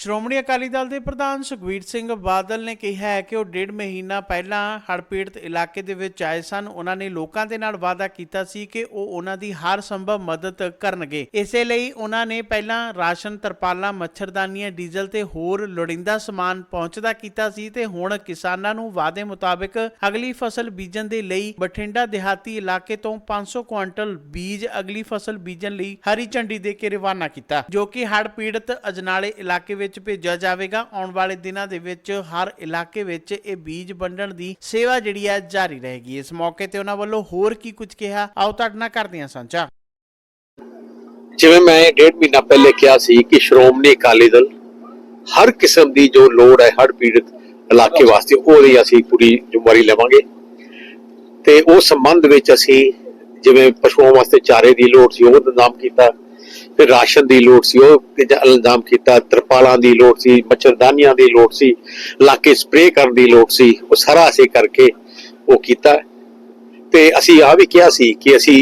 ਸ਼੍ਰੋਮਣੀ ਅਕਾਲੀ ਦਲ ਦੇ ਪ੍ਰਧਾਨ ਸੁਖਬੀਰ ਸਿੰਘ ਬਾਦਲ ਨੇ ਕਿਹਾ ਹੈ ਕਿ ਉਹ ਡੇਢ ਮਹੀਨਾ ਪਹਿਲਾਂ ਹੜ੍ਹ ਪੀੜਤ ਇਲਾਕੇ ਦੇ ਵਿੱਚ ਆਏ ਸਨ। ਉਹਨਾਂ ਨੇ ਲੋਕਾਂ ਦੇ ਨਾਲ ਵਾਅਦਾ ਕੀਤਾ ਸੀ ਕਿ ਉਹ ਉਹਨਾਂ ਦੀ ਹਰ ਸੰਭਵ ਮਦਦ ਕਰਨਗੇ। ਇਸੇ ਲਈ ਉਹਨਾਂ ਨੇ ਪਹਿਲਾਂ ਰਾਸ਼ਨ, ਤਰਪਾਲਾਂ, ਮੱਛਰਦਾਨੀਆਂ, ਡੀਜ਼ਲ ਤੇ ਹੋਰ ਲੋੜੀਂਦਾ ਸਮਾਨ ਪਹੁੰਚਦਾ ਕੀਤਾ ਸੀ ਤੇ ਹੁਣ ਕਿਸਾਨਾਂ ਨੂੰ ਵਾਅਦੇ ਮੁਤਾਬਕ ਅਗਲੀ ਫਸਲ ਬੀਜਣ ਦੇ ਲਈ ਬਠਿੰਡਾ ਦਿਹਾਤੀ ਇਲਾਕੇ ਤੋਂ 500 ਕੁਇੰਟਲ ਬੀਜ ਅਗਲੀ ਫਸਲ ਬੀਜਣ ਲਈ ਹਰੀ ਝੰਡੀ ਦੇ ਕੇ ਰਵਾਨਾ ਕੀਤਾ, ਜੋ ਕਿ ਹੜ੍ਹ ਪੀੜਤ ਅਜਨਾਲੇ ਇਲਾਕੇ ਵਿੱਚ ਭੇਜਿਆ ਜਾਵੇਗਾ। ਆਉਣ ਵਾਲੇ ਦਿਨਾਂ ਦੇ ਵਿੱਚ ਹਰ ਇਲਾਕੇ ਵਿੱਚ ਇਹ ਬੀਜ ਵੰਡਣ ਦੀ ਸੇਵਾ ਜਿਹੜੀ ਹੈ ਜਾਰੀ ਰਹੇਗੀ। ਇਸ ਮੌਕੇ ਤੇ ਉਹਨਾਂ ਵੱਲੋਂ ਹੋਰ ਕੀ ਕੁਝ ਕਿਹਾ? ਆਓ ਤੁਹਾਡੇ ਨਾਲ ਕਰਦੇ ਹਾਂ ਸਾਂਝਾ। ਜਿਵੇਂ ਮੈਂ ਡੇਢ ਮਹੀਨਾ ਪਹਿਲੇ ਕਿਹਾ ਸੀ ਕਿ ਸ਼੍ਰੋਮਣੀ ਅਕਾਲੀ ਦਲ ਹਰ ਕਿਸਮ ਦੀ ਜੋ ਲੋੜ ਹੈ ਹਰ ਪੀੜਤ ਇਲਾਕੇ ਵਾਸਤੇ, ਉਹਦੀ ਅਸੀਂ ਪੂਰੀ ਜ਼ਿੰਮੇਵਾਰੀ ਲਵਾਂਗੇ। ਤੇ ਉਸ ਸੰਬੰਧ ਵਿੱਚ ਅਸੀਂ ਜਿਵੇਂ ਪਸ਼ੂਆਂ ਵਾਸਤੇ ਚਾਰੇ ਦੀ ਲੋੜ ਸੀ ਉਹ ਇੰਤਜ਼ਾਮ ਕੀਤਾ। ਫਿਰ ਰਾਸ਼ਨ ਦੀ ਲੋੜ ਸੀ, ਉਹ ਇੰਤਜ਼ਾਮ ਕੀਤਾ, ਤਰਪਾਲਾਂ ਦੀ ਲੋੜ ਸੀ, ਮੱਛਰਦਾਨੀਆਂ ਦੀ ਲੋੜ ਸੀ ਇਲਾਕੇ ਸਪਰੇਅ ਕਰਨ ਦੀ ਲੋੜ ਸੀ, ਉਹ ਸਾਰਾ ਅਸੀਂ ਕਰਕੇ ਉਹ ਕੀਤਾ। ਤੇ ਅਸੀਂ ਆ ਵੀ ਕਿਹਾ ਸੀ ਕਿ ਅਸੀਂ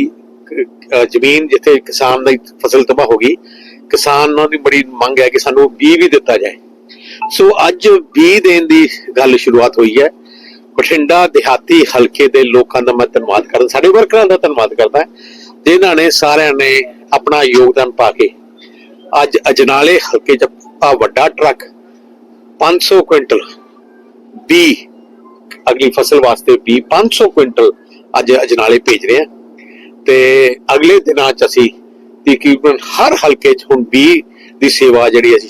ਜ਼ਮੀਨ ਜਿੱਥੇ ਕਿਸਾਨ ਦੀ ਫਸਲ ਤਬਾਹ ਹੋ ਗਈ, ਕਿਸਾਨਾਂ ਦੀ ਬੜੀ ਮੰਗ ਹੈ ਕਿ ਸਾਨੂੰ ਬੀ ਵੀ ਦਿੱਤਾ ਜਾਏ। ਸੋ ਅੱਜ ਬੀਜ ਦੇਣ ਦੀ ਗੱਲ ਸ਼ੁਰੂਆਤ ਹੋਈ ਹੈ। ਬਠਿੰਡਾ ਦਿਹਾਤੀ ਹਲਕੇ ਦੇ ਲੋਕਾਂ ਦਾ ਮੈਂ ਧੰਨਵਾਦ ਕਰਦਾ, ਸਾਡੇ ਵਰਕਰਾਂ ਦਾ ਧੰਨਵਾਦ ਕਰਦਾ। ਜਿਨ੍ਹਾਂ ਨੇ ਸਾਰਿਆਂ ਨੇ ਆਪਣਾ ਯੋਗਦਾਨ ਪਾ ਕੇ ਅੱਜ ਅਜਨਾਲੇ ਹਲਕੇ 'ਚ ਆ ਵੱਡਾ ਟਰੱਕ 500 ਕੁਇੰਟਲ ਬੀ, ਅਗਲੀ ਫਸਲ ਵਾਸਤੇ ਬੀ 500 ਕੁਇੰਟਲ ਅੱਜ ਅਜਨਾਲੇ ਭੇਜ ਰਹੇ ਆ। ਤੇ ਅਗਲੇ ਦਿਨਾਂ 'ਚ ਅਸੀਂ ਤਕਰੀਬਨ ਹਰ ਹਲਕੇ 'ਚ ਹੁਣ ਬੀ ਦੀ ਸੇਵਾ ਜਿਹੜੀ ਅਸੀਂ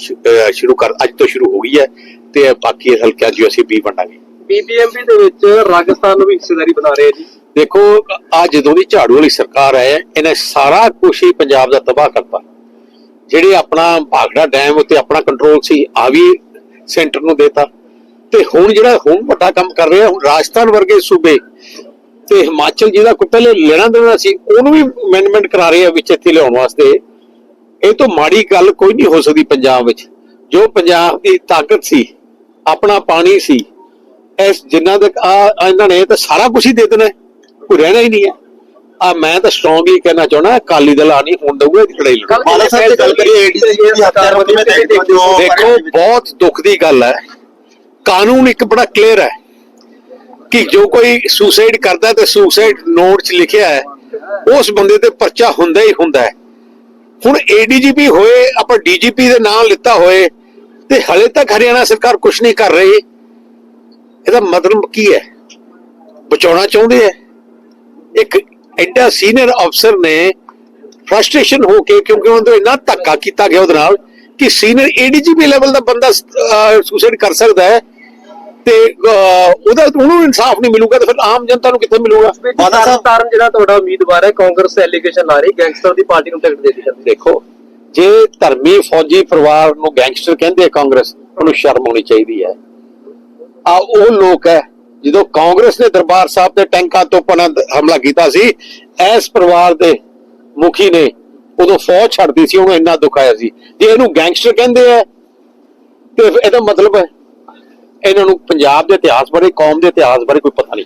ਸ਼ੁਰੂ ਕਰ, ਅੱਜ ਤੋਂ ਸ਼ੁਰੂ ਹੋ ਗਈ ਹੈ ਤੇ ਬਾਕੀ ਹਲਕਿਆਂ 'ਚ ਅਸੀਂ ਬੀ ਵੰਡਾਂਗੇ। ਬੀਬੀਐਮਪੀ ਦੇ ਵਿੱਚ ਰਾਜਸਥਾਨ ਨੂੰ ਵੀ ਹਿੱਸੇਦਾਰੀ ਬਣਾ ਰਹੇ ਆ ਜੀ। ਦੇਖੋ ਆ ਜਦੋਂ ਦੀ ਝਾੜੂ ਵਾਲੀ ਸਰਕਾਰ ਹੈ ਇਹਨੇ ਸਾਰਾ ਕੁਝ ਹੀ ਪੰਜਾਬ ਦਾ ਤਬਾਹ ਕਰਤਾ। ਜਿਹੜੇ ਆਪਣਾ ਭਾਗੜਾ ਡੈਮ ਉੱਤੇ ਆਪਣਾ ਕੰਟਰੋਲ ਸੀ ਆ ਵੀ ਸੈਂਟਰ ਨੂੰ ਦੇਤਾ। ਤੇ ਹੁਣ ਜਿਹੜਾ, ਹੁਣ ਵੱਡਾ ਕੰਮ ਕਰ ਰਿਹਾ, ਹੁਣ ਰਾਜਸਥਾਨ ਵਰਗੇ ਸੂਬੇ ਤੇ ਹਿਮਾਚਲ ਜਿਹਦਾ ਕੋਈ ਪਹਿਲੇ ਲੈਣਾ ਦੇਣਾ ਸੀ, ਉਹਨੂੰ ਵੀ ਅਮੈਂਡਮੈਂਟ ਕਰਾ ਰਹੇ ਆ ਵਿੱਚ ਇੱਥੇ ਲਿਆਉਣ ਵਾਸਤੇ। ਇਹ ਤੋਂ ਮਾੜੀ ਗੱਲ ਕੋਈ ਨਹੀਂ ਹੋ ਸਕਦੀ ਪੰਜਾਬ ਵਿੱਚ। ਜੋ ਪੰਜਾਬ ਦੀ ਤਾਕਤ ਸੀ, ਆਪਣਾ ਪਾਣੀ ਸੀ, ਇਸ ਜਿੰਨਾ ਤੱਕ ਆ ਇਹਨਾਂ ਨੇ ਤਾਂ ਸਾਰਾ ਕੁਝ ਹੀ ਦੇ ਦੇਣਾ। ਕੋਈ ਰਹਿਣਾ ਹੀ ਨਹੀਂ ਹੈ। ਆ ਮੈਂ ਤਾਂ ਸਟਰੋਂਗਲੀ ਕਹਿਣਾ ਚਾਹਣਾ ਅਕਾਲੀ ਦਲ ਆ ਨਹੀਂ ਹੁਣ ਦਊਗਾ ਇਹਦੀ ਲੜਾਈ ਲੜੋ। ਸਾਹਿਬ ਗੱਲ ਕਰੀਏ ਦੀ ਦੇਖੋ ਬਹੁਤ ਦੁੱਖ ਦੀ ਗੱਲ ਹੈ। ਕਾਨੂੰਨ ਇੱਕ ਬੜਾ ਕਲੀਅਰ ਹੈ ਕਿ ਜੋ ਕੋਈ ਸੁਸਾਈਡ ਕਰਦਾ ਤੇ ਸੁਸਾਈਡ ਨੋਟ 'ਚ ਲਿਖਿਆ ਹੈ ਉਸ ਬੰਦੇ ਤੇ ਪਰਚਾ ਹੁੰਦਾ ਹੀ ਹੁੰਦਾ ਹੈ। ਹੁਣ ਏਡੀਜੀਪੀ ਹੋਏ ਆਪਾਂ ਡੀਜੀਪੀ ਦੇ ਨਾਮ ਲਿੱਤਾ ਹੋਏ ਤੇ ਹਲੇ ਤੱਕ ਹਰਿਆਣਾ ਸਰਕਾਰ ਕੁਝ ਨਹੀਂ ਕਰ ਰਹੀ। ਇਹਦਾ ਮਤਲਬ ਕੀ ਹੈ? ਬਚਾਉਣਾ ਚਾਹੁੰਦੇ ਹੈ? ਇੱਕ ਐਡਾ ਸੀਨੀਅਰ ਅਫਸਰ ਨੇ ਫਰਸਟ੍ਰੇਸ਼ਨ ਹੋ ਕੇ ਕਿਉਂਕਿ ਉਹਨਾਂ ਤੋਂ ਇੰਨਾ ਧੱਕਾ ਕੀਤਾ ਗਿਆ ਉਹਦੇ ਨਾਲ ਕਿ ਸੀਨੀਅਰ ਏਡੀਜੀਪੀ ਲੈਵਲ ਦਾ ਬੰਦਾ ਸੁਸਾਈਡ ਕਰ ਸਕਦਾ ਹੈ। ਤੇ ਉਹਦਾ ਉਹਨੂੰ ਇਨਸਾਫ ਨਹੀਂ ਮਿਲੂਗਾ ਤਾਂ ਫਿਰ ਆਮ ਜਨਤਾ ਨੂੰ ਕਿੱਥੇ ਮਿਲੂਗਾ? ਸਾਹਿਬ ਤਾਰਨ ਜਿਹੜਾ ਤੁਹਾਡਾ ਉਮੀਦਵਾਰ ਹੈ ਕਾਂਗਰਸ ਐਲੀਗੇਸ਼ਨ ਲਾ ਰਹੀ ਗੈਂਗਸਟਰ ਦੀ ਪਾਰਟੀ ਨੂੰ ਟਿਕਟ ਦੇ ਦਿੱਤੀ ਜਾਂਦੀ ਦੇਖੋ ਜੇ ਧਰਮੀ ਫੌਜੀ ਪਰਿਵਾਰ ਨੂੰ ਗੈਂਗਸਟਰ ਕਹਿੰਦੇ ਕਾਂਗਰਸ ਉਹਨੂੰ ਸ਼ਰਮ ਆਉਣੀ ਚਾਹੀਦੀ ਹੈ। ਆ ਉਹ ਲੋਕ ਹੈ ਜਦੋਂ ਕਾਂਗਰਸ ਨੇ ਦਰਬਾਰ ਸਾਹਿਬ ਦੇ ਟੈਂਕਾਂ ਤੋਂ ਪਨਾ ਹਮਲਾ ਕੀਤਾ ਸੀ, ਇਸ ਪਰਿਵਾਰ ਦੇ ਮੁਖੀ ਨੇ ਉਦੋਂ ਫੌਜ ਛੱਡਦੀ ਸੀ, ਉਹਨੂੰ ਇੰਨਾ ਦੁੱਖ ਆਇਆ ਸੀ। ਜੇ ਇਹਨੂੰ ਗੈਂਗਸਟਰ ਕਹਿੰਦੇ ਆ, ਤੇ ਇਹਦਾ ਮਤਲਬ ਹੈ, ਇਹਨਾਂ ਨੂੰ ਪੰਜਾਬ ਦੇ ਇਤਿਹਾਸ ਬਾਰੇ, ਕੌਮ ਦੇ ਇਤਿਹਾਸ ਬਾਰੇ ਕੋਈ ਪਤਾ ਨਹੀਂ।